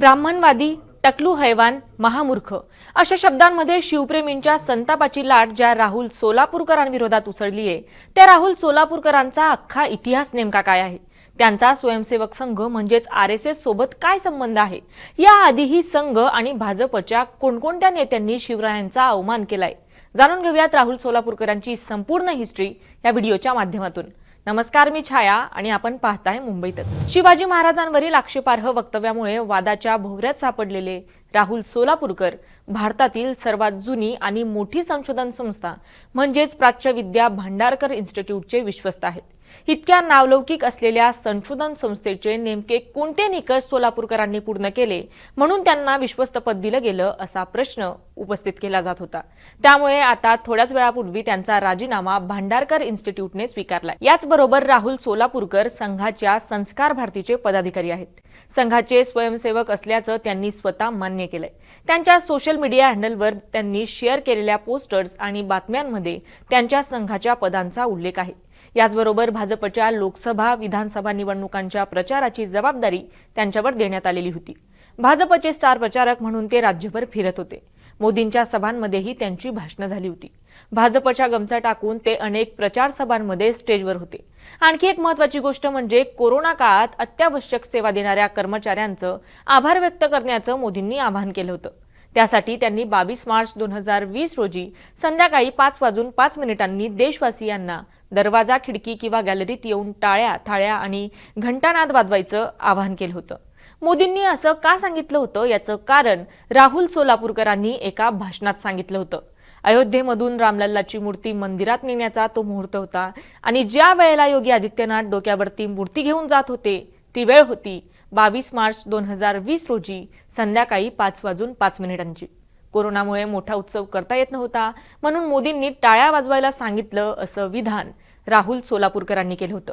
ब्राह्मणवादी टकलू हैवान महामूर्ख. अशा शब्दांमध्ये शिवप्रेमींच्या संतापाची लाट ज्या राहुल सोलापूरकरांविरोधात उसळली आहे त्या राहुल सोलापूरकरांचा अख्खा इतिहास नेमका काय आहे? त्यांचा स्वयंसेवक संघ म्हणजेच आर एस एस सोबत काय संबंध आहे? याआधीही संघ आणि भाजपच्या कोणकोणत्या नेत्यांनी शिवरायांचा अवमान केलाय? जाणून घेऊयात राहुल सोलापूरकरांची संपूर्ण हिस्ट्री या व्हिडिओच्या माध्यमातून. नमस्कार मी छाया आणि आपण पाहताय मुंबईत शिवाजी महाराजांवरील आक्षेपार्ह वक्तव्यामुळे वादाच्या भोवऱ्यात सापडलेले राहुल सोलापूरकर भारतातील सर्वात जुनी आणि मोठी संशोधन संस्था म्हणजेच प्राच्यविद्या भांडारकर इन्स्टिट्यूटचे विश्वस्त आहेत. इतक्या नावलौकिक असलेल्या संशोधन संस्थेचे नेमके कोणते निकष सोलापूरकरांनी पूर्ण केले म्हणून त्यांना विश्वस्त पद दिलं गेलं असा प्रश्न उपस्थित केला जात होता. त्यामुळे आता थोड्याच वेळापूर्वी त्यांचा राजीनामा भांडारकर इन्स्टिट्यूटने स्वीकारला याचबरोबर राहुल सोलापूरकर संघाच्या संस्कार भारतीचे पदाधिकारी आहेत. संघाचे स्वयंसेवक असल्याचं त्यांनी स्वतः मान्य केलंय. त्यांच्या सोशल मीडिया हँडलवर त्यांनी शेअर केलेल्या पोस्टर्स आणि बातम्यांमध्ये त्यांच्या संघाच्या पदांचा उल्लेख आहे. याचबरोबर भाजपच्या लोकसभा विधानसभा निवडणुकांच्या प्रचाराची जबाबदारी त्यांच्यावर देण्यात आलेली होती. भाजपचे स्टार प्रचारक म्हणून ते राज्यभर फिरत होते. मोदींच्या सभांमध्येही त्यांची भाषणं झाली होती. भाजपच्या गमचा टाकून ते अनेक प्रचार सभांमध्ये स्टेजवर होते. आणखी एक महत्वाची गोष्ट म्हणजे कोरोना काळात अत्यावश्यक सेवा देणाऱ्या कर्मचाऱ्यांचं आभार व्यक्त करण्याचं मोदींनी आवाहन केलं होतं. त्यासाठी त्यांनी बावीस मार्च दोन हजार वीस रोजी संध्याकाळी पाच वाजून पाच मिनिटांनी देशवासियांना दरवाजा खिडकी किंवा गॅलरीत येऊन टाळ्या थाळ्या आणि घंटानाद वाजवायचं आवाहन केलं होतं. मोदींनी असं का सांगितलं होतं याचं कारण राहुल सोलापूरकरांनी एका भाषणात सांगितलं होतं. अयोध्येमधून रामलल्लाची मूर्ती मंदिरात नेण्याचा तो मुहूर्त होता आणि ज्या वेळेला योगी आदित्यनाथ डोक्यावरती मूर्ती घेऊन जात होते ती वेळ होती बावीस मार्च दोन हजार वीस रोजी संध्याकाळी पाच वाजून पाच मिनिटांची. कोरोनामुळे मोठा उत्सव करता येत नव्हता म्हणून मोदींनी टाळ्या वाजवायला सांगितलं असं विधान राहुल सोलापूरकरांनी केलं होतं.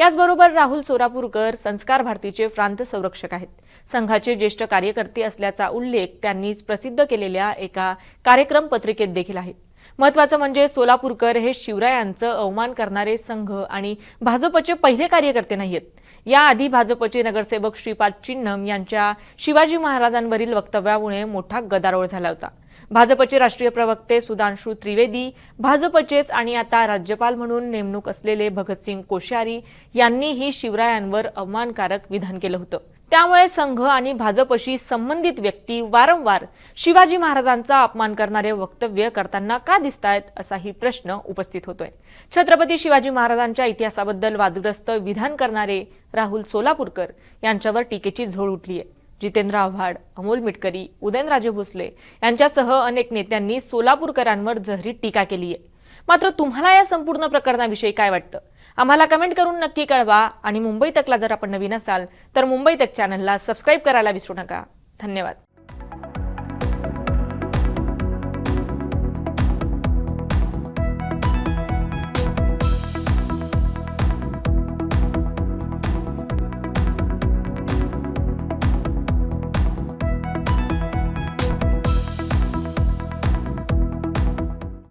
याचबरोबर राहुल सोलापूरकर संस्कार भारतीचे प्रांत संरक्षक आहेत. संघाचे ज्येष्ठ कार्यकर्ते असल्याचा उल्लेख त्यांनीच प्रसिद्ध केलेल्या एका कार्यक्रम पत्रिकेत देखील आहे. महत्वाचं म्हणजे सोलापूरकर हे शिवरायांचं अवमान करणारे संघ आणि भाजपचे पहिले कार्यकर्ते नाहीयेत. याआधी भाजपचे नगरसेवक श्रीपाद चिन्नम यांच्या शिवाजी महाराजांवरील वक्तव्यामुळे मोठा गदारोळ झाला होता. भाजपचे राष्ट्रीय प्रवक्ते सुधांशू त्रिवेदी भाजपचेच आणि आता राज्यपाल म्हणून नेमणूक असलेले भगतसिंग कोश्यारी यांनीही शिवरायांवर अवमानकारक विधान केलं होतं. त्यामुळे संघ आणि भाजपशी संबंधित व्यक्ती वारंवार शिवाजी महाराजांचा अपमान करणारे वक्तव्य करताना का दिसतायत असाही प्रश्न उपस्थित होतोय. छत्रपती शिवाजी महाराजांच्या इतिहासाबद्दल वादग्रस्त विधान करणारे राहुल सोलापूरकर यांच्यावर टीकेची झोड उठली आहे जितेंद्र आव्हाड अमोल मिटकरी उदयनराजे भोसले यांच्यासह अनेक नेत्यांनी सोलापूरकरांवर जहरी टीका केली आहे मात्र तुम्हाला या संपूर्ण प्रकरणाविषयी काय वाटतं? आम्हाला कमेंट करून नक्की कळवा. आणि मुंबई तकला जर आपण नवीन असाल तर मुंबई तक चॅनलला सबस्क्राईब करायला विसरू नका. धन्यवाद.